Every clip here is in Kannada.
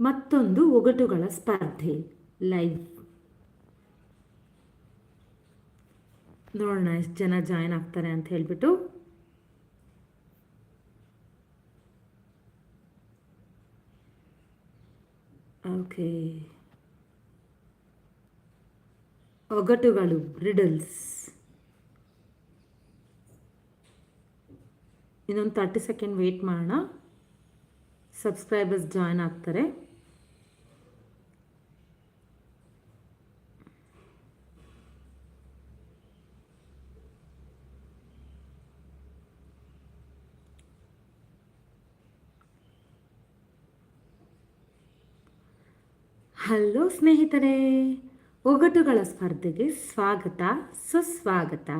ಮತ್ತೊಂದು ಒಗಟುಗಳ ಸ್ಪರ್ಧೆ, ಲೈವ್. ನೋಡೋಣ ಎಷ್ಟು ಜನ ಜಾಯ್ನ್ ಆಗ್ತಾರೆ ಅಂತ ಹೇಳ್ಬಿಟ್ಟು. ಓಕೆ. ಒಗಟುಗಳು, ರಿಡಲ್ಸ್. ಇನ್ನೊಂದು ತರ್ಟಿ ಸೆಕೆಂಡ್ ವೆಯ್ಟ್ ಮಾಡೋಣ. ಸಬ್ಸ್ಕ್ರೈಬರ್ಸ್ ಜಾಯ್ನ್ ಆಗ್ತಾರೆ. ಹಲೋ ಸ್ನೇಹಿತರೆ, ಒಗಟುಗಳ ಸ್ಪರ್ಧೆಗೆ ಸ್ವಾಗತ, ಸುಸ್ವಾಗತ.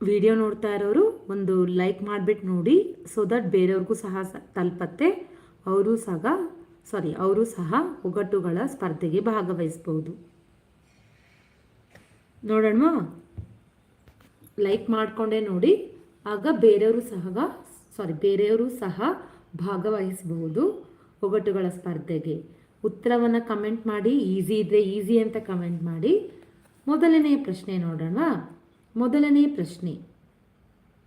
ವಿಡಿಯೋ ನೋಡ್ತಾ ಇರೋರು ಒಂದು ಲೈಕ್ ಮಾಡಿಬಿಟ್ಟು ನೋಡಿ ಸೊ ದಟ್ ಬೇರೆಯವ್ರಿಗೂ ಸಹ ತಲುಪತ್ತೆ, ಅವರು ಸಹ ಸಾರಿ ಅವರು ಸಹ ಒಗಟುಗಳ ಸ್ಪರ್ಧೆಗೆ ಭಾಗವಹಿಸ್ಬೋದು. ನೋಡೋಣ ಲೈಕ್ ಮಾಡಿಕೊಂಡೇ ನೋಡಿ, ಆಗ ಬೇರೆಯವರು ಸಹ ಸಾರಿ ಬೇರೆಯವರು ಸಹ ಭಾಗವಹಿಸಬಹುದು ಒಗಟುಗಳ ಸ್ಪರ್ಧೆಗೆ. ಉತ್ತರವನ್ನು ಕಮೆಂಟ್ ಮಾಡಿ ಈಸಿ ಇದ್ದರೆ ಈಸಿ ಅಂತ ಕಮೆಂಟ್ ಮಾಡಿ. ಮೊದಲನೆಯ ಪ್ರಶ್ನೆ ನೋಡೋಣ. ಮೊದಲನೇ ಪ್ರಶ್ನೆ.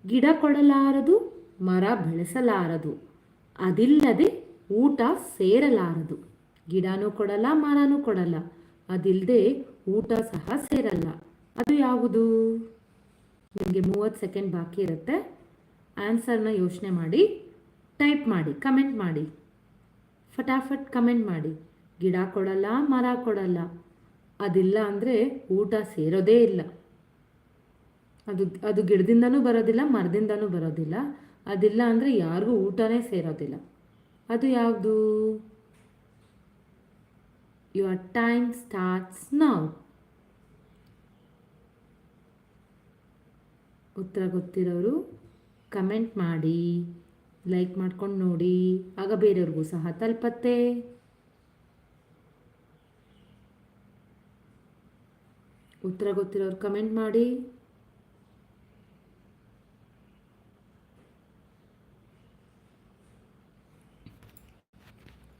ಗಿಡ ಕೊಡಲಾರದು, ಮರ ಬೆಳೆಸಲಾರದು. ಅದಿಲ್ಲದೆ ಊಟ ಸೇರಲಾರದು. ಗಿಡನೂ ಕೊಡಲ್ಲ, ಮರನೂ ಕೊಡಲ್ಲ. ಅದಿಲ್ಲದೆ ಊಟ ಸಹ ಸೇರಲ್ಲ. ಅದು ಯಾವುದು? ನಿಮಗೆ ಮೂವತ್ತು ಸೆಕೆಂಡ್ ಬಾಕಿ ಇರುತ್ತೆ. ಆನ್ಸರ್ನ ಯೋಚನೆ ಮಾಡಿ ಟೈಪ್ ಮಾಡಿ ಕಮೆಂಟ್ ಮಾಡಿ. ಫಟಾಫಟ್ ಕಮೆಂಟ್ ಮಾಡಿ. ಗಿಡ ಕೊಡಲ್ಲ, ಮರ ಕೊಡಲ್ಲ. ಅದಿಲ್ಲ ಅಂದರೆ ಊಟ ಸೇರೋದೇ ಇಲ್ಲ. ಅದು ಅದು ಗಿಡದಿಂದನೂ ಬರೋದಿಲ್ಲ, ಮರದಿಂದನೂ ಬರೋದಿಲ್ಲ. ಅದಿಲ್ಲ ಅಂದರೆ ಯಾರಿಗೂ ಊಟನೇ ಸೇರೋದಿಲ್ಲ. ಅದು ಯಾವುದು? ಯುವರ್ ಟೈಮ್ ಸ್ಟಾರ್ಟ್ಸ್ ನಾವು ಉತ್ತರ ಗೊತ್ತಿರೋರು ಕಮೆಂಟ್ ಮಾಡಿ. ಲೈಕ್ ಮಾಡ್ಕೊಂಡು ನೋಡಿ. ಆಗ ಬೇರೆಯವ್ರಿಗೂ ಸಹ ತಲುಪತ್ತೆ. ಉತ್ತರ ಗೊತ್ತಿರೋರು ಕಮೆಂಟ್ ಮಾಡಿ.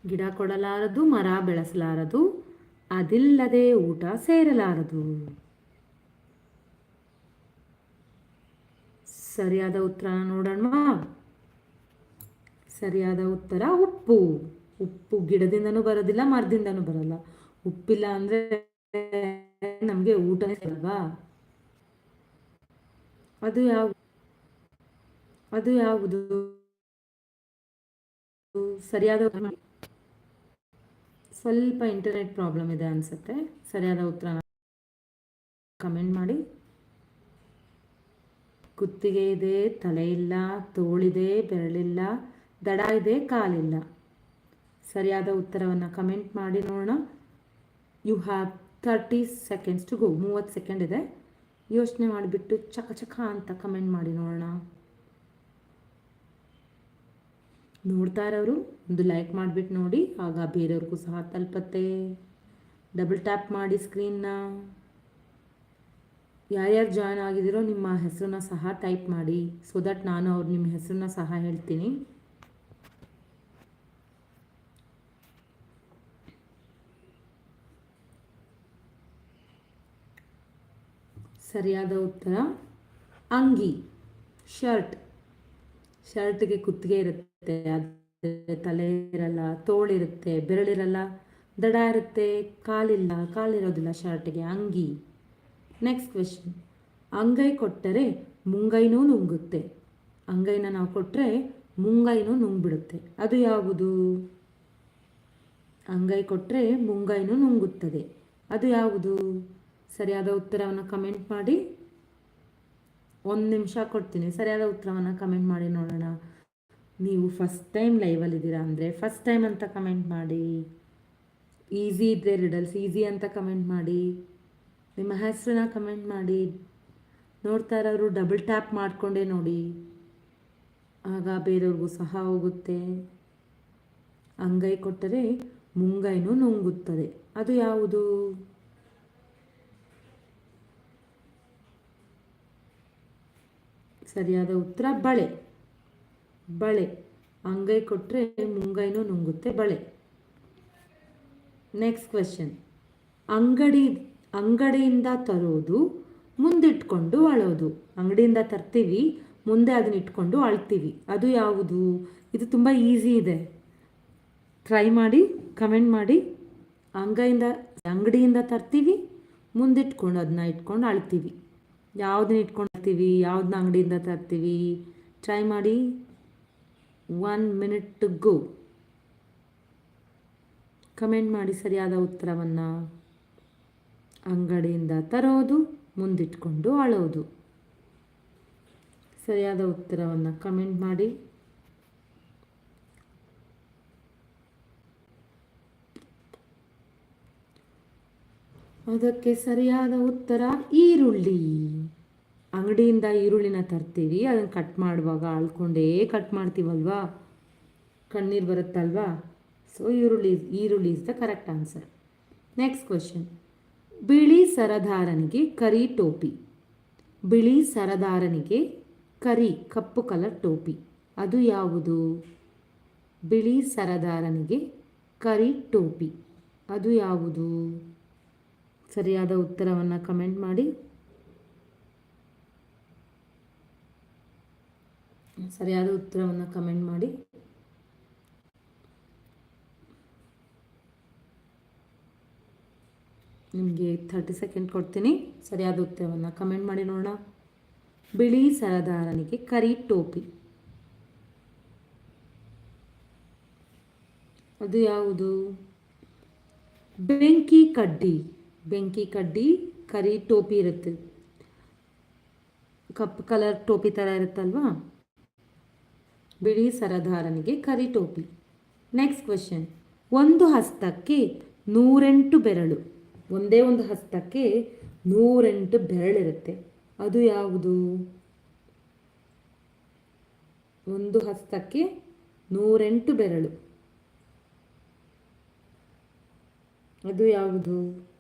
ಗಿಡ ಕೊಡಲಾರದು, ಮರ ಬೆಳೆಸಲಾರದು, ಅದಿಲ್ಲದೆ ಊಟ ಸೇರಲಾರದು. ಸರಿಯಾದ ಉತ್ತರ ನೋಡೋಣ ಸರಿಯಾದ ಉತ್ತರ ಉಪ್ಪು. ಉಪ್ಪು ಗಿಡದಿಂದನೂ ಬರೋದಿಲ್ಲ, ಮರದಿಂದನೂ ಬರಲ್ಲ. ಉಪ್ಪಿಲ್ಲ ಅಂದ್ರೆ ನಮಗೆ ಊಟನೇ ಅಲ್ವಾ ಅದು ಯಾವ, ಅದು ಯಾವುದು? ಸರಿಯಾದ ಸ್ವಲ್ಪ ಇಂಟರ್ನೆಟ್ ಪ್ರಾಬ್ಲಮ್ ಇದೆ ಅನ್ಸುತ್ತೆ. ಸರಿಯಾದ ಉತ್ತರ ಕಮೆಂಟ್ ಮಾಡಿ. ಕುತ್ತಿಗೆ ಇದೆ, ತಲೆ ಇಲ್ಲ, ತೋಳಿದೆ, ಬೆರಳಿಲ್ಲ. ದಡ ಇದೆ ಕಾಲಿಲ್ಲ ಸರಿಯಾದ ಉತ್ತರವನ್ನು ಕಮೆಂಟ್ ಮಾಡಿ ನೋಡೋಣ. You have thirty seconds to go ಮೂವತ್ತು ಸೆಕೆಂಡ್ ಇದೆ. ಯೋಚನೆ ಮಾಡಿಬಿಟ್ಟು ಚಕ ಚಕ ಅಂತ ಕಮೆಂಟ್ ಮಾಡಿ ನೋಡೋಣ. ನೋಡ್ತಾ ಇರೋರು ಒಂದು ಲೈಕ್ ಮಾಡಿಬಿಟ್ಟು ನೋಡಿ, ಆಗ ಬೇರೆಯವ್ರಿಗೂ ಸಹ ತಲುಪತ್ತೆ. ಡಬಲ್ ಟ್ಯಾಪ್ ಮಾಡಿ ಸ್ಕ್ರೀನ್ನ ಯಾರ್ಯಾರು ಜಾಯ್ನ್ ಆಗಿದ್ದೀರೋ ನಿಮ್ಮ ಹೆಸರನ್ನ ಸಹ ಟೈಪ್ ಮಾಡಿ ಸೊ ದಟ್ ನಾನು ಅವ್ರು ನಿಮ್ಮ ಹೆಸರನ್ನ ಸಹ ಹೇಳ್ತೀನಿ. ಸರಿಯಾದ ಉತ್ತರ, ಅಂಗಿ, ಶರ್ಟ್. ಶರ್ಟ್ಗೆ ಕುತ್ತಿಗೆ ಇರುತ್ತೆ ಅದು ತಲೆ ಇರಲ್ಲ, ತೋಳಿರುತ್ತೆ, ಬೆರಳಿರಲ್ಲ, ದಡ ಇರುತ್ತೆ, ಕಾಲಿಲ್ಲ, ಕಾಲಿರೋದಿಲ್ಲ ಶರ್ಟ್ಗೆ, ಅಂಗಿ. ನೆಕ್ಸ್ಟ್ ಕ್ವೆಶನ್ ಅಂಗೈ ಕೊಟ್ಟರೆ ಮುಂಗೈನೂ ನುಂಗುತ್ತೆ. ಅಂಗೈನ ನಾವು ಕೊಟ್ಟರೆ ಮುಂಗೈನೂ ನುಂಗ್ಬಿಡುತ್ತೆ. ಅದು ಯಾವುದು? ಅಂಗೈ ಕೊಟ್ಟರೆ ಮುಂಗೈನೂ ನುಂಗುತ್ತದೆ. ಅದು ಯಾವುದು? ಸರಿಯಾದ ಉತ್ತರವನ್ನು ಕಮೆಂಟ್ ಮಾಡಿ. ಒಂದು ನಿಮಿಷ ಕೊಡ್ತೀನಿ. ಸರಿಯಾದ ಉತ್ತರವನ್ನು ಕಮೆಂಟ್ ಮಾಡಿ ನೋಡೋಣ. ನೀವು ಫಸ್ಟ್ ಟೈಮ್ ಲೈವಲ್ಲಿದ್ದೀರಾ ಅಂದರೆ ಫಸ್ಟ್ ಟೈಮ್ ಅಂತ ಕಮೆಂಟ್ ಮಾಡಿ. ಈಸಿ ಇದ್ದರೆ ರಿಡಲ್ಸ್ ಈಸಿ ಅಂತ ಕಮೆಂಟ್ ಮಾಡಿ. ನಿಮ್ಮ ಹೆಸರನ್ನ ಕಮೆಂಟ್ ಮಾಡಿ. ನೋಡ್ತಾ ಇರೋರು ಡಬಲ್ ಟ್ಯಾಪ್ ಮಾಡಿಕೊಂಡೇ ನೋಡಿ. ಆಗ ಬೇರೆಯವ್ರಿಗೂ ಸಹ ಹೋಗುತ್ತೆ. ಅಂಗೈ ಕೊಟ್ಟರೆ ಮುಂಗೈನೂ ನುಂಗುತ್ತದೆ. ಅದು ಯಾವುದು? ಸರಿಯಾದ ಉತ್ತರ, ಬಳೆ. ಬಳೆ. ಅಂಗೈ ಕೊಟ್ಟರೆ ಮುಂಗೈನೂ ನುಂಗುತ್ತೆ ಬಳೆ. ನೆಕ್ಸ್ಟ್ ಕ್ವೆಶನ್ ಅಂಗಡಿ, ಅಂಗಡಿಯಿಂದ ತರೋದು, ಮುಂದಿಟ್ಕೊಂಡು ಅಳೋದು. ಅಂಗಡಿಯಿಂದ ತರ್ತೀವಿ, ಮುಂದೆ ಅದನ್ನ ಇಟ್ಕೊಂಡು ಅಳ್ತೀವಿ. ಅದು ಯಾವುದು? ಇದು ತುಂಬ ಈಸಿ ಇದೆ. ಟ್ರೈ ಮಾಡಿ ಕಮೆಂಟ್ ಮಾಡಿ. ಅಂಗೈಯಿಂದ, ಅಂಗಡಿಯಿಂದ ತರ್ತೀವಿ, ಮುಂದಿಟ್ಕೊಂಡು ಅದನ್ನ ಇಟ್ಕೊಂಡು ಅಳ್ತೀವಿ. ಯಾವುದನ್ನ ಇಟ್ಕೊಂಡು ಅಳ್ತೀವಿ ಯಾವ್ದನ್ನ ಅಂಗಡಿಯಿಂದ ತರ್ತೀವಿ. ಟ್ರೈ ಮಾಡಿ. One minute to go comment ಮಾಡಿ ಸರಿಯಾದ ಉತ್ತರವನ್ನು ಅಂಗಡಿಯಿಂದ ತರೋದು, ಮುಂದಿಟ್ಕೊಂಡು ಅಳೋದು. ಸರಿಯಾದ ಉತ್ತರವನ್ನು ಕಮೆಂಟ್ ಮಾಡಿ. ಅದಕ್ಕೆ ಸರಿಯಾದ ಉತ್ತರ ಈರುಳ್ಳಿ. ಅಂಗಡಿಯಿಂದ ಈರುಳ್ಳಿನ ತರ್ತೀವಿ, ಅದನ್ನು ಕಟ್ ಮಾಡುವಾಗ ಅಳ್ಕೊಂಡೇ ಕಟ್ ಮಾಡ್ತೀವಲ್ವಾ? ಕಣ್ಣೀರು ಬರುತ್ತಲ್ವಾ? ಸೊ ಈರುಳ್ಳಿ ಈರುಳ್ಳಿ is the correct answer next question ಬಿಳಿ ಸರದಾರನಿಗೆ ಕರಿ ಟೋಪಿ. ಬಿಳಿ ಸರದಾರನಿಗೆ ಕರಿ ಕಪ್ಪು ಕಲರ್ ಟೋಪಿ. ಅದು ಯಾವುದು? ಬಿಳಿ ಸರದಾರನಿಗೆ ಕರಿ ಟೋಪಿ. ಅದು ಯಾವುದು? ಸರಿಯಾದ ಉತ್ತರವನ್ನು ಕಮೆಂಟ್ ಮಾಡಿ. ಸರಿಯಾದ ಉತ್ತರವನ್ನು ಕಮೆಂಟ್ ಮಾಡಿ. ನಿಮಗೆ ಥರ್ಟಿ ಸೆಕೆಂಡ್ ಕೊಡ್ತೀನಿ. ಸರಿಯಾದ ಉತ್ತರವನ್ನು ಕಮೆಂಟ್ ಮಾಡಿ ನೋಡೋಣ. ಬಿಳಿ ಸರದಾರನಿಗೆ ಕರಿ ಟೋಪಿ. ಅದು ಯಾವುದು? ಬೆಂಕಿ ಕಡ್ಡಿ. ಬೆಂಕಿ ಕಡ್ಡಿ, ಕರಿ ಟೋಪಿ ಇರುತ್ತೆ. ಕಪ್ಪು ಕಲರ್ ಟೋಪಿ ಥರ ಇರುತ್ತಲ್ವಾ? ಬಿಳಿ ಸರದಾರನಿಗೆ ಕರಿ ಟೋಪಿ. ನೆಕ್ಸ್ಟ್ ಕ್ವೆಶನ್ ಒಂದು ಹಸ್ತಕ್ಕೆ ನೂರೆಂಟು ಬೆರಳು. ಒಂದೇ ಒಂದು ಹಸ್ತಕ್ಕೆ ನೂರೆಂಟು ಬೆರಳಿರುತ್ತೆ. ಅದು ಯಾವುದು? ಒಂದು ಹಸ್ತಕ್ಕೆ ನೂರೆಂಟು ಬೆರಳು. ಅದು ಯಾವುದು?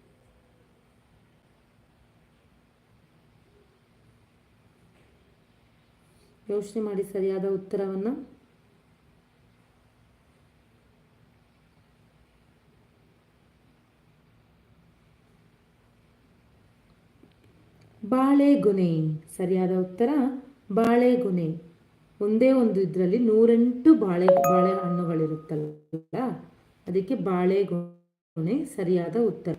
ಯೋಚನೆ ಮಾಡಿ ಸರಿಯಾದ ಉತ್ತರವನ್ನು. ಬಾಳೆಗೊನೆ ಸರಿಯಾದ ಉತ್ತರ ಬಾಳೆಗೊನೆ ಒಂದೇ ಒಂದು ಇದರಲ್ಲಿ ನೂರೆಂಟು ಬಾಳೆ ಬಾಳೆಹಣ್ಣುಗಳಿರುತ್ತಲ್ಲ ಅದಕ್ಕೆ ಬಾಳೆಗೊನೆ ಸರಿಯಾದ ಉತ್ತರ.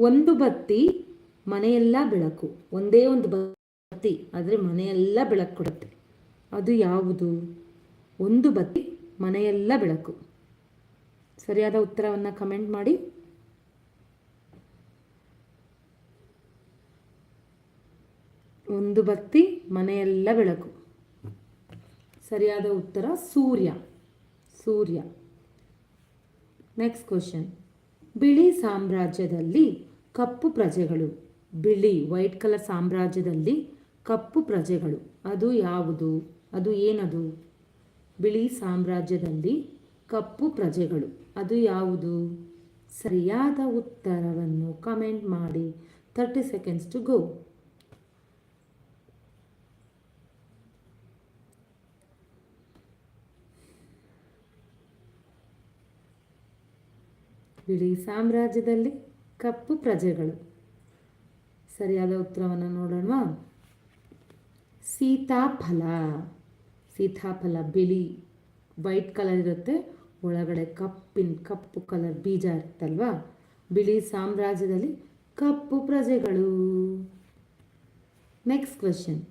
ಒಂದು ಬತ್ತಿ ಮನೆಯೆಲ್ಲ ಬೆಳಕು. ಒಂದೇ ಒಂದು ಬತ್ತಿ ಆದರೆ ಮನೆಯೆಲ್ಲ ಬೆಳಕು ಕೊಡುತ್ತೆ. ಅದು ಯಾವುದು? ಒಂದು ಬತ್ತಿ ಮನೆಯೆಲ್ಲ ಬೆಳಕು. ಸರಿಯಾದ ಉತ್ತರವನ್ನು ಕಮೆಂಟ್ ಮಾಡಿ. ಒಂದು ಬತ್ತಿ ಮನೆಯೆಲ್ಲ ಬೆಳಕು. ಸರಿಯಾದ ಉತ್ತರ ಸೂರ್ಯ. ಸೂರ್ಯ. ನೆಕ್ಸ್ಟ್ ಕ್ವಶನ್ ಬಿಳಿ ಸಾಮ್ರಾಜ್ಯದಲ್ಲಿ ಕಪ್ಪು ಪ್ರಜೆಗಳು. ಬಿಳಿ, ವೈಟ್ ಕಲರ್ ಸಾಮ್ರಾಜ್ಯದಲ್ಲಿ ಕಪ್ಪು ಪ್ರಜೆಗಳು. ಅದು ಯಾವುದು? ಅದು ಏನದು? ಬಿಳಿ ಸಾಮ್ರಾಜ್ಯದಲ್ಲಿ ಕಪ್ಪು ಪ್ರಜೆಗಳು. ಅದು ಯಾವುದು? ಸರಿಯಾದ ಉತ್ತರವನ್ನು ಕಮೆಂಟ್ ಮಾಡಿ. Thirty seconds to go. ಬಿಳಿ ಸಾಮ್ರಾಜ್ಯದಲ್ಲಿ ಕಪ್ಪು ಪ್ರಜೆಗಳು. ಸರಿಯಾದ ಉತ್ತರವನ್ನು ನೋಡೋಣ ಸೀತಾಫಲ. ಸೀತಾಫಲ ಬಿಳಿ, ವೈಟ್ ಕಲರ್ ಇರುತ್ತೆ. ಒಳಗಡೆ ಕಪ್ಪಿನ, ಕಪ್ಪು ಕಲರ್ ಬೀಜ ಇರುತ್ತಲ್ವಾ? ಬಿಳಿ ಸಾಮ್ರಾಜ್ಯದಲ್ಲಿ ಕಪ್ಪು ಪ್ರಜೆಗಳು. ನೆಕ್ಸ್ಟ್ ಕ್ವೆಶನ್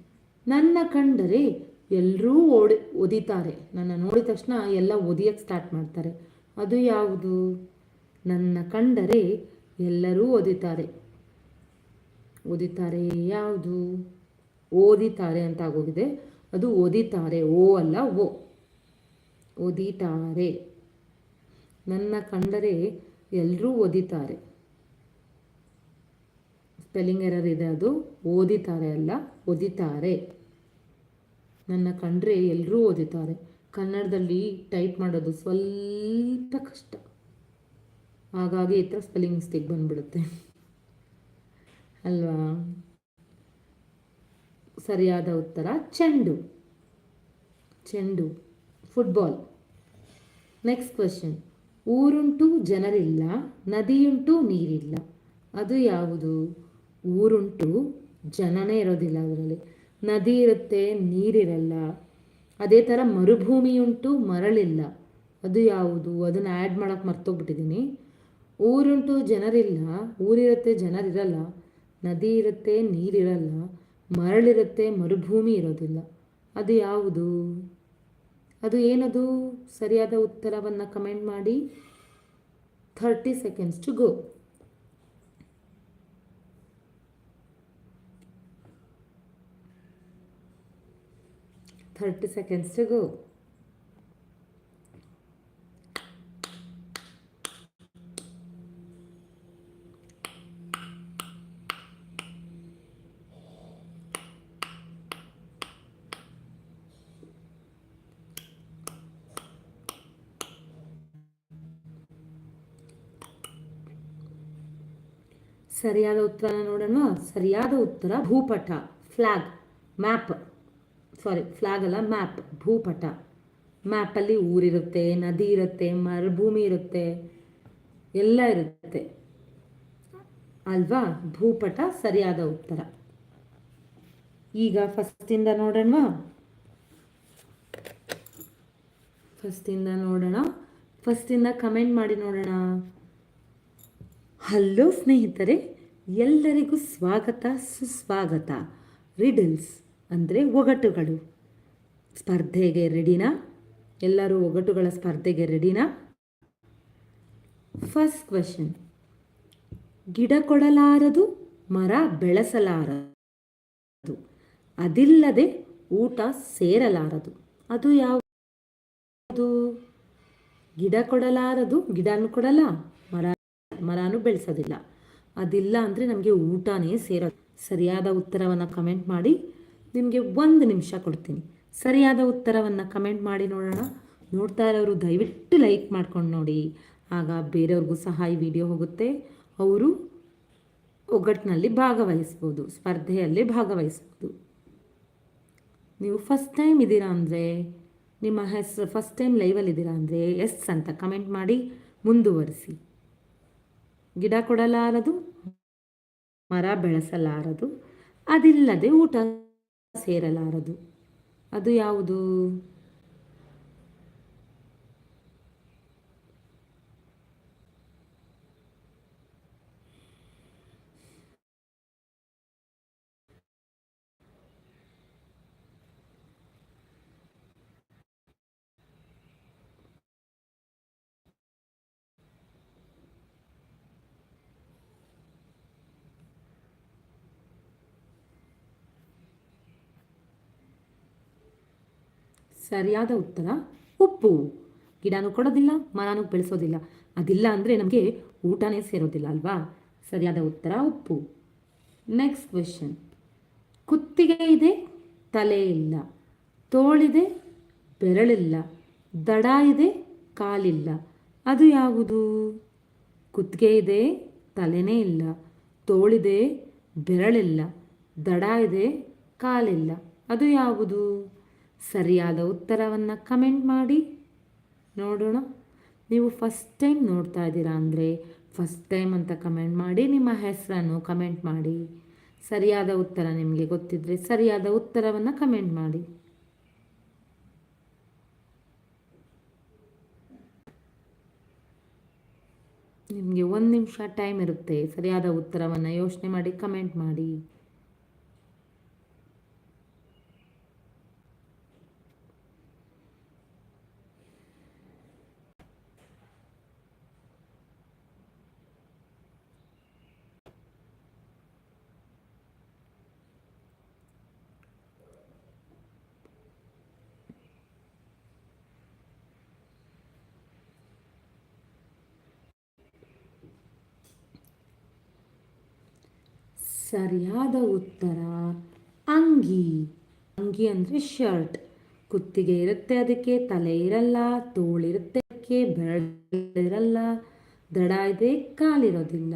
ನನ್ನ ಕಂಡರೆ ಎಲ್ಲರೂ ಓಡಿ, ಒದಿತಾರೆ. ನನ್ನ ನೋಡಿದ ತಕ್ಷಣ ಎಲ್ಲ ಒದಿಯಕ್ಕೆ ಸ್ಟಾರ್ಟ್ ಮಾಡ್ತಾರೆ. ಅದು ಯಾವುದು? ನನ್ನ ಕಂಡರೆ ಎಲ್ಲರೂ ಓದಿತಾರೆ. ಓದಿತಾರೆ ಯಾವುದು? ಓದಿತಾರೆ ಅಂತ ಆಗೋಗಿದೆ. ಅದು ಓದಿತಾರೆ, ಓ ಅಲ್ಲ ಓ. ಓದಿತಾರೆ. ನನ್ನ ಕಂಡರೆ ಎಲ್ಲರೂ ಓದಿತಾರೆ. ಸ್ಪೆಲ್ಲಿಂಗ್ ಎರರ್ ಇದೆ ಅದು. ಓದಿತಾರೆ ಅಲ್ಲ, ಓದಿತಾರೆ. ನನ್ನ ಕಂಡ್ರೆ ಎಲ್ಲರೂ ಓದಿತಾರೆ. ಕನ್ನಡದಲ್ಲಿ ಟೈಪ್ ಮಾಡೋದು ಸ್ವಲ್ಪ ಕಷ್ಟ. ಹಾಗಾಗಿ ಈ ಥರ ಸ್ಪೆಲ್ಲಿಂಗ್ ಮಿಸ್ಟೇಕ್ ಬಂದ್ಬಿಡುತ್ತೆ. ಅಲ್ವಾ? ಸರಿಯಾದ ಉತ್ತರ, ಚೆಂಡು. ಚೆಂಡು. ಫುಟ್ಬಾಲ್ ನೆಕ್ಸ್ಟ್ ಕ್ವೆಶನ್ ಊರುಂಟು ಜನರಿಲ್ಲ, ನದಿಯುಂಟು ನೀರಿಲ್ಲ. ಅದು ಯಾವುದು? ಊರುಂಟು ಜನನೇ ಇರೋದಿಲ್ಲ ಅದರಲ್ಲಿ. ನದಿ ಇರುತ್ತೆ, ನೀರಿರಲ್ಲ. ಅದೇ ಥರ ಮರುಭೂಮಿಯುಂಟು ಮರಳಿಲ್ಲ. ಅದು ಯಾವುದು? ಅದನ್ನು ಆ್ಯಡ್ ಮಾಡೋಕ್ಕೆ ಮರ್ತೋಗ್ಬಿಟ್ಟಿದ್ದೀನಿ ಊರುಂಟು ಜನರಿಲ್ಲ, ಊರಿರುತ್ತೆ ಜನರಿರಲ್ಲ ನದಿ ಇರುತ್ತೆ ನೀರಿರಲ್ಲ, ಮರಳಿರುತ್ತೆ ಮರುಭೂಮಿ ಇರೋದಿಲ್ಲ. ಅದು ಯಾವುದು? ಅದು ಏನದು? ಸರಿಯಾದ ಉತ್ತರವನ್ನು ಕಮೆಂಟ್ ಮಾಡಿ. Thirty seconds to go. Thirty seconds to go. ಸರಿಯಾದ ಉತ್ತರ ನೋಡೋಣ. ಸರಿಯಾದ ಉತ್ತರ, ಭೂಪಟ ಫ್ಲ್ಯಾಗ್ ಮ್ಯಾಪ್ ಸಾರಿ ಫ್ಲಾಗ್ ಅಲ್ಲ ಮ್ಯಾಪ್ ಭೂಪಟ. ಮ್ಯಾಪಲ್ಲಿ ಊರಿರುತ್ತೆ, ನದಿ ಇರುತ್ತೆ, ಮರುಭೂಮಿ ಇರುತ್ತೆ, ಎಲ್ಲ ಇರುತ್ತೆ. ಅಲ್ವಾ? ಭೂಪಟ ಸರಿಯಾದ ಉತ್ತರ. ಈಗ ಫಸ್ಟಿಂದ ನೋಡೋಣ. ಫಸ್ಟಿಂದ ನೋಡೋಣ. ಫಸ್ಟಿಂದ ಕಮೆಂಟ್ ಮಾಡಿ ನೋಡೋಣ. ಹಲೋ ಸ್ನೇಹಿತರೆ, ಎಲ್ಲರಿಗೂ ಸ್ವಾಗತ, ಸುಸ್ವಾಗತ. ರಿಡಲ್ಸ್ ಅಂದರೆ ಒಗಟುಗಳು. ಸ್ಪರ್ಧೆಗೆ ರೆಡಿನಾ? ಎಲ್ಲರೂ ಒಗಟುಗಳ ಸ್ಪರ್ಧೆಗೆ ರೆಡಿನಾ? First question. ಗಿಡ ಕೊಡಲಾರದು, ಮರ ಬೆಳೆಸಲಾರದು. ಅದಿಲ್ಲದೆ ಊಟ ಸೇರಲಾರದು. ಅದು ಯಾವುದು? ಗಿಡ ಕೊಡಲಾರದು, ಗಿಡನೂ ಕೊಡಲ್ಲ ಮರನೂ ಬೆಳೆಸೋದಿಲ್ಲ. ಅದಿಲ್ಲ ಅಂದರೆ ನಮಗೆ ಊಟನೇ ಸೇರೋದು ಸರಿಯಾದ ಉತ್ತರವನ್ನು ಕಮೆಂಟ್ ಮಾಡಿ, ನಿಮಗೆ ಒಂದು ನಿಮಿಷ ಕೊಡ್ತೀನಿ. ಸರಿಯಾದ ಉತ್ತರವನ್ನು ಕಮೆಂಟ್ ಮಾಡಿ ನೋಡೋಣ. ನೋಡ್ತಾ ಇರೋರು ದಯವಿಟ್ಟು ಲೈಕ್ ಮಾಡ್ಕೊಂಡು ನೋಡಿ. ಆಗ ಬೇರೆಯವ್ರಿಗೂ ಸಹ ಈ ವಿಡಿಯೋ ಹೋಗುತ್ತೆ. ಅವರು ಒಗ್ಗಟ್ಟಿನಲ್ಲಿ ಭಾಗವಹಿಸ್ಬೋದು, ಸ್ಪರ್ಧೆಯಲ್ಲಿ ಭಾಗವಹಿಸ್ಬೋದು. ನೀವು ಫಸ್ಟ್ ಟೈಮ್ ಇದ್ದೀರಾ ಅಂದರೆ, ನಿಮ್ಮ ಹೆಸರು ಫಸ್ಟ್ ಟೈಮ್ ಲೈವಲ್ಲಿ ಇದ್ದೀರಾ ಅಂದರೆ ಎಸ್ ಅಂತ ಕಮೆಂಟ್ ಮಾಡಿ ಮುಂದುವರಿಸಿ. ಗಿಡ ಕೊಡಲಾರದು ಮರ ಬೆಳೆಸಲಾರದು ಅದಿಲ್ಲದೆ ಊಟ ಸೇರಲಾರದು. ಅದು ಯಾವುದು? ಸರಿಯಾದ ಉತ್ತರ? ಉಪ್ಪು. ಗಿಡನೂ ಕೊಡೋದಿಲ್ಲ, ಮರನೂ ಬೆಳೆಸೋದಿಲ್ಲ. ಅದಿಲ್ಲ ಅಂದರೆ ನಮಗೆ ಊಟನೇ ಸೇರೋದಿಲ್ಲ ಅಲ್ವಾ? ಸರಿಯಾದ ಉತ್ತರ, ಉಪ್ಪು. ನೆಕ್ಸ್ಟ್ ಕ್ವೆಶನ್ ಕುತ್ತಿಗೆ ಇದೆ, ತಲೆ ಇಲ್ಲ. ತೋಳಿದೆ, ಬೆರಳಿಲ್ಲ. ದಡ ಇದೆ, ಕಾಲಿಲ್ಲ. ಅದು ಯಾವುದು? ಕುತ್ತಿಗೆ ಇದೆ, ತಲೆನೇ ಇಲ್ಲ. ತೋಳಿದೆ, ಬೆರಳಿಲ್ಲ. ದಡ ಇದೆ, ಕಾಲಿಲ್ಲ. ಅದು ಯಾವುದು? ಸರಿಯಾದ ಉತ್ತರವನ್ನು ಕಮೆಂಟ್ ಮಾಡಿ. ನೋಡೋಣ. ನೀವು ಫಸ್ಟ್ ಟೈಮ್ ನೋಡ್ತಾ ಇದ್ದೀರಾ ಅಂದರೆ ಫಸ್ಟ್ ಟೈಮ್ ಅಂತ ಕಮೆಂಟ್ ಮಾಡಿ, ನಿಮ್ಮ ಹೆಸರನ್ನು ಕಮೆಂಟ್ ಮಾಡಿ. ಸರಿಯಾದ ಉತ್ತರ ನಿಮಗೆ ಗೊತ್ತಿದ್ದರೆ ಸರಿಯಾದ ಉತ್ತರವನ್ನು ಕಮೆಂಟ್ ಮಾಡಿ. ನಿಮಗೆ ಒಂದು ನಿಮಿಷ ಟೈಮ್ ಇರುತ್ತೆ. ಸರಿಯಾದ ಉತ್ತರವನ್ನು ಯೋಚನೆ ಮಾಡಿ, ಕಮೆಂಟ್ ಮಾಡಿ. ಸರಿಯಾದ ಉತ್ತರ ಅಂಗಿ. ಅಂಗಿ ಅಂದರೆ ಶರ್ಟ್. ಕುತ್ತಿಗೆ ಇರುತ್ತೆ, ಅದಕ್ಕೆ ತಲೆ ಇರಲ್ಲ ತೋಳಿರುತ್ತೆ ಅದಕ್ಕೆ ಬೆರಳಿರಲ್ಲ ದಡ ಇದೆ ಕಾಲಿರೋದಿಲ್ಲ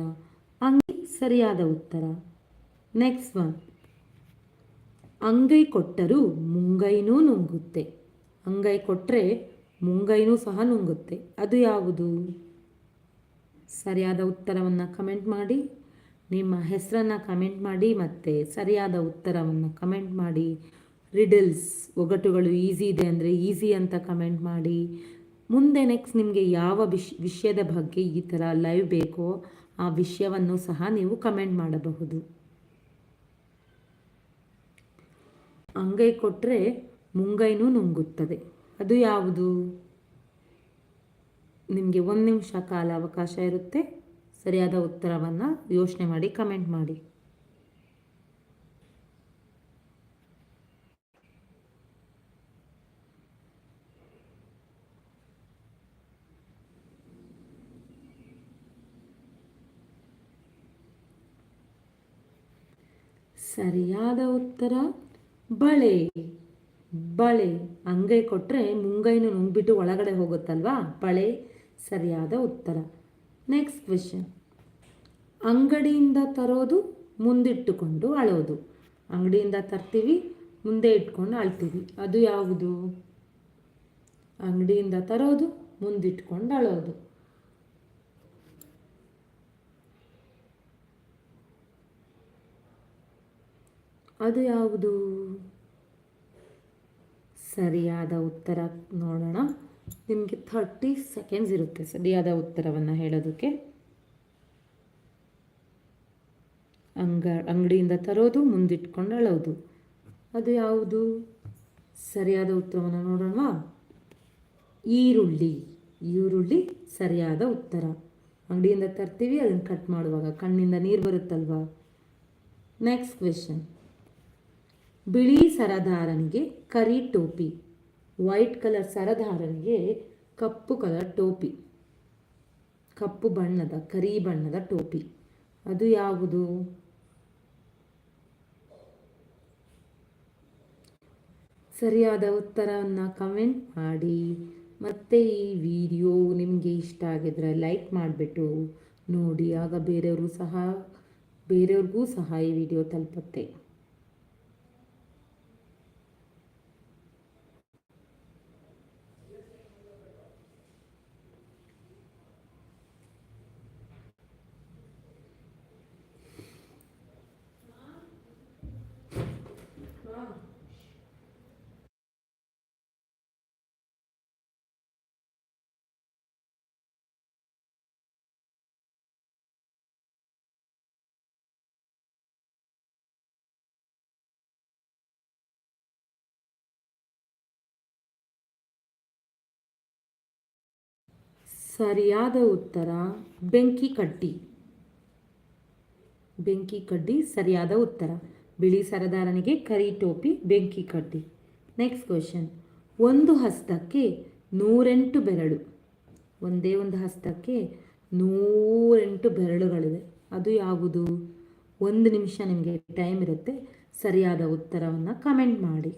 ಅಂಗಿ ಸರಿಯಾದ ಉತ್ತರ. ನೆಕ್ಸ್ಟ್ ಒನ್ ಅಂಗೈ ಕೊಟ್ಟರೂ ಮುಂಗೈನೂ ನುಂಗುತ್ತೆ. ಅಂಗೈ ಕೊಟ್ಟರೆ ಮುಂಗೈನೂ ಸಹ ನುಂಗುತ್ತೆ. ಅದು ಯಾವುದು? ಸರಿಯಾದ ಉತ್ತರವನ್ನು ಕಮೆಂಟ್ ಮಾಡಿ. ನಿಮ್ಮ ಹೆಸರನ್ನು ಕಮೆಂಟ್ ಮಾಡಿ ಮತ್ತು ಸರಿಯಾದ ಉತ್ತರವನ್ನು ಕಮೆಂಟ್ ಮಾಡಿ. ರಿಡಲ್ಸ್ ಒಗಟುಗಳು ಈಸಿ ಇದೆ ಅಂದರೆ ಈಸಿ ಅಂತ ಕಮೆಂಟ್ ಮಾಡಿ. ಮುಂದೆ ನೆಕ್ಸ್ಟ್ ನಿಮಗೆ ಯಾವ ವಿಷ್, ವಿಷಯದ ಬಗ್ಗೆ ಈ ಥರ ಲೈವ್ ಬೇಕೋ ಆ ವಿಷಯವನ್ನು ಸಹ ನೀವು ಕಮೆಂಟ್ ಮಾಡಬಹುದು. ಅಂಗೈ ಕೊಟ್ಟರೆ ಮುಂಗೈನೂ ನುಂಗುತ್ತದೆ. ಅದು ಯಾವುದು? ನಿಮಗೆ ಒಂದು ನಿಮಿಷ ಕಾಲ ಅವಕಾಶ ಇರುತ್ತೆ. ಸರಿಯಾದ ಉತ್ತರವನ್ನು ಯೋಚನೆ ಮಾಡಿ ಕಮೆಂಟ್ ಮಾಡಿ. ಸರಿಯಾದ ಉತ್ತರ, ಬಳೆ. ಬಳೆ. ಅಂಗೈ ಕೊಟ್ಟರೆ ಮುಂಗೈನು ನುಂಗ್ಬಿಟ್ಟು ಒಳಗಡೆ ಹೋಗುತ್ತಲ್ವಾ? ಬಳೆ ಸರಿಯಾದ ಉತ್ತರ. ನೆಕ್ಸ್ಟ್ ಕ್ವೆಶನ್ ಅಂಗಡಿಯಿಂದ ತರೋದು ಮುಂದಿಟ್ಟುಕೊಂಡು ಅಳೋದು. ಅಂಗಡಿಯಿಂದ ತರ್ತೀವಿ, ಮುಂದೆ ಇಟ್ಕೊಂಡು ಅಳ್ತೀವಿ. ಅದು ಯಾವುದು? ಅಂಗಡಿಯಿಂದ ತರೋದು, ಮುಂದಿಟ್ಕೊಂಡು ಅಳೋದು. ಅದು ಯಾವುದು? ಸರಿಯಾದ ಉತ್ತರ ನೋಡೋಣ. ನಿಮಗೆ ಥರ್ಟಿ ಸೆಕೆಂಡ್ಸ್ ಇರುತ್ತೆ ಸರಿಯಾದ ಉತ್ತರವನ್ನು ಹೇಳೋದಕ್ಕೆ. ಅಂಗ, ಅಂಗಡಿಯಿಂದ ತರೋದು, ಮುಂದಿಟ್ಕೊಂಡು ಅಳೋದು. ಅದು ಯಾವುದು? ಸರಿಯಾದ ಉತ್ತರವನ್ನು ನೋಡೋಣವಾ? ಈರುಳ್ಳಿ. ಈರುಳ್ಳಿ ಸರಿಯಾದ ಉತ್ತರ. ಅಂಗಡಿಯಿಂದ ತರ್ತೀವಿ, ಅದನ್ನು ಕಟ್ ಮಾಡುವಾಗ ಕಣ್ಣಿಂದ ನೀರು ಬರುತ್ತಲ್ವಾ? ನೆಕ್ಸ್ಟ್ ಕ್ವೆಶನ್ ಬಿಳಿ ಸರದಾರನಿಗೆ ಕರಿ ಟೋಪಿ. ವೈಟ್ ಕಲರ್ ಸರದಾರನಿಗೆ ಕಪ್ಪು ಕಲರ್ ಟೋಪಿ. ಕಪ್ಪು ಬಣ್ಣದ, ಕರಿ ಬಣ್ಣದ ಟೋಪಿ. ಅದು ಯಾವುದು? ಸರಿಯಾದ ಉತ್ತರವನ್ನು ಕಮೆಂಟ್ ಮಾಡಿ. ಮತ್ತು ಈ ವಿಡಿಯೋ ನಿಮಗೆ ಇಷ್ಟ ಆಗಿದ್ರೆ ಲೈಕ್ ಮಾಡಿಬಿಟ್ಟು. ನೋಡಿ, ಆಗ ಬೇರೆಯವರು ಸಹ, ಬೇರೆಯವ್ರಿಗೂ ಸಹ ಈ ವಿಡಿಯೋ ತಲುಪುತ್ತೆ. ಸರಿಯಾದ ಉತ್ತರ ಬೆಂಕಿ ಕಡ್ಡಿ. ಬೆಂಕಿ ಕಡ್ಡಿ ಸರಿಯಾದ ಉತ್ತರ. ಬಿಳಿ ಸರದಾರನಿಗೆ ಕರಿ ಟೋಪಿ, ಬೆಂಕಿ ಕಡ್ಡಿ. ನೆಕ್ಸ್ಟ್ ಕ್ವಶನ್ ಒಂದು ಹಸ್ತಕ್ಕೆ ನೂರೆಂಟು ಬೆರಳು. ಒಂದೇ ಒಂದು ಹಸ್ತಕ್ಕೆ ನೂರೆಂಟು ಬೆರಳುಗಳಿವೆ. ಅದು ಯಾವುದು? ಒಂದು ನಿಮಿಷ ನಿಮಗೆ ಟೈಮ್ ಇರುತ್ತೆ. ಸರಿಯಾದ ಉತ್ತರವನ್ನು ಕಮೆಂಟ್ ಮಾಡಿ.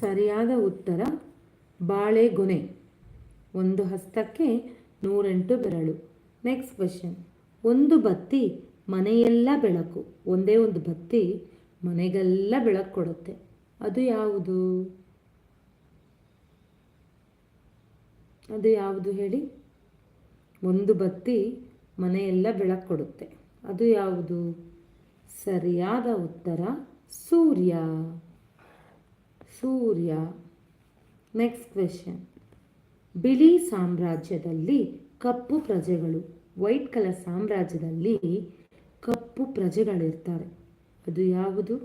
ಸರಿಯಾದ ಉತ್ತರ ಬಾಳೆಗೊನೆ. ಒಂದು ಹಸ್ತಕ್ಕೆ ನೂರೆಂಟು ಬೆರಳು. ನೆಕ್ಸ್ಟ್ ಕ್ವೆಶನ್ ಒಂದು ಬತ್ತಿ ಮನೆಯೆಲ್ಲ ಬೆಳಕು. ಒಂದೇ ಒಂದು ಬತ್ತಿ ಮನೆಗೆಲ್ಲ ಬೆಳಕು ಕೊಡುತ್ತೆ. ಅದು ಯಾವುದು? ಅದು ಯಾವುದು ಹೇಳಿ? ಒಂದು ಬತ್ತಿ ಮನೆಯೆಲ್ಲ ಬೆಳಕು ಕೊಡುತ್ತೆ. ಅದು ಯಾವುದು? ಸರಿಯಾದ ಉತ್ತರ ಸೂರ್ಯ. ಸೂರ್ಯ. ನೆಕ್ಸ್ಟ್ ಕ್ವೆಶನ್ ಬಿಳಿ ಸಾಮ್ರಾಜ್ಯದಲ್ಲಿ ಕಪ್ಪು ಪ್ರಜೆಗಳು ವೈಟ್ ಕಲರ್ ಸಾಮ್ರಾಜ್ಯದಲ್ಲಿ ಕಪ್ಪು ಪ್ರಜೆಗಳಿರ್ತಾರೆ. ಅದು ಯಾವುದು?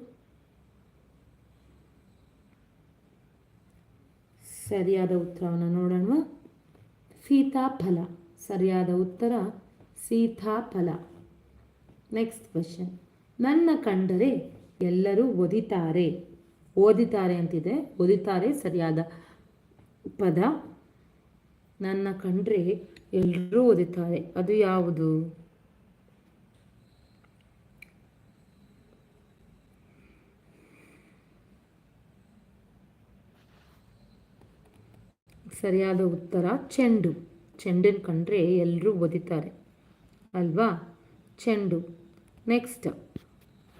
ಸರಿಯಾದ ಉತ್ತರವನ್ನು ನೋಡೋಣ. ಸೀತಾಫಲ. ಸರಿಯಾದ ಉತ್ತರ, ಸೀತಾಫಲ. ನೆಕ್ಸ್ಟ್ ಕ್ವೆಶನ್ ನನ್ನ ಕಂಡರೆ ಎಲ್ಲರೂ ಒದಿತಾರೆ. ಓದಿತಾರೆ ಅಂತಿದೆ. ಓದಿತಾರೆ ಸರಿಯಾದ ಪದ. ನನ್ನ ಕಂಡ್ರೆ ಎಲ್ಲರೂ ಓದುತ್ತಾರೆ ಅದು ಯಾವುದು? ಸರಿಯಾದ ಉತ್ತರ, ಚೆಂಡು. ಚೆಂಡಿನ ಕಂಡ್ರೆ ಎಲ್ಲರೂ ಓದಿತಾರೆ ಅಲ್ವಾ? ಚೆಂಡು. ನೆಕ್ಸ್ಟ್.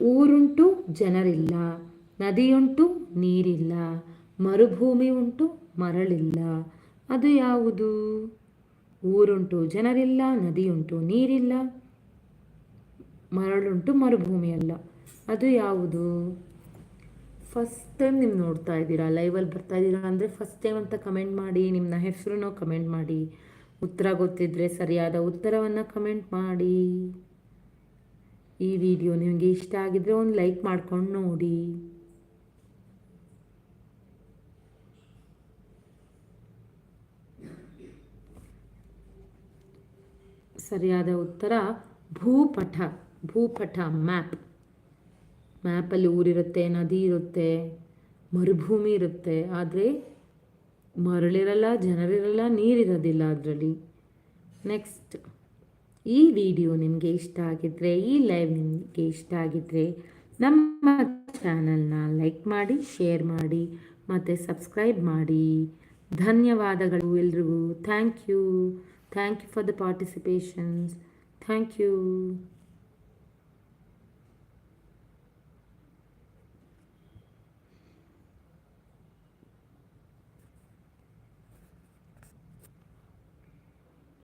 ಊರುಂಟು ಜನರಿಲ್ಲ. ನದಿಯುಂಟು ನೀರಿಲ್ಲ ಮರುಭೂಮಿ ಉಂಟು ಮರಳಿಲ್ಲ. ಅದು ಯಾವುದು? ಊರುಂಟು ಜನರಿಲ್ಲ, ನದಿಯುಂಟು ನೀರಿಲ್ಲ, ಮರಳುಂಟು ಮರುಭೂಮಿ ಅಲ್ಲ ಅದು ಯಾವುದು? ಫಸ್ಟ್ ಟೈಮ್ ನೀವು ನೋಡ್ತಾ ಇದ್ದೀರಾ ಲೈವಲ್ಲಿ ಬರ್ತಾ ಇದ್ದೀರಾ ಅಂದರೆ ಫಸ್ಟ್ ಟೈಮ್ ಅಂತ ಕಮೆಂಟ್ ಮಾಡಿ ನಿಮ್ಮ ಹೆಸರು ಕಮೆಂಟ್ ಮಾಡಿ. ಉತ್ತರ ಗೊತ್ತಿದ್ದರೆ ಸರಿಯಾದ ಉತ್ತರವನ್ನು ಕಮೆಂಟ್ ಮಾಡಿ. ಈ ವಿಡಿಯೋ ನಿಮಗೆ ಇಷ್ಟ ಆಗಿದ್ರೆ ಒಂದು ಲೈಕ್ ಮಾಡ್ಕೊಂಡು ನೋಡಿ. ಸರಿಯಾದ ಉತ್ತರ ಭೂಪಟ ಭೂಪಟ ಮ್ಯಾಪ್. ಮ್ಯಾಪಲ್ಲಿ ಊರಿರುತ್ತೆ, ನದಿ ಇರುತ್ತೆ, ಮರುಭೂಮಿ ಇರುತ್ತೆ, ಆದರೆ ಮರಳಿರಲ್ಲ, ಜನರಿರಲ್ಲ, ನೀರಿರೋದಿಲ್ಲ ಅದರಲ್ಲಿ. ನೆಕ್ಸ್ಟ್ ಈ ವಿಡಿಯೋ ನಿಮಗೆ ಇಷ್ಟ ಆಗಿದ್ದರೆ ಈ ಲೈವ್ ನಿಮಗೆ ಇಷ್ಟ ಆಗಿದ್ದರೆ ನಮ್ಮ ಚಾನಲ್ನ ಲೈಕ್ ಮಾಡಿ ಶೇರ್ ಮಾಡಿ, ಮತ್ತು ಸಬ್ಸ್ಕ್ರೈಬ್ ಮಾಡಿ. ಧನ್ಯವಾದಗಳು ಎಲ್ರಿಗೂ. Thank you thank you for the participations thank you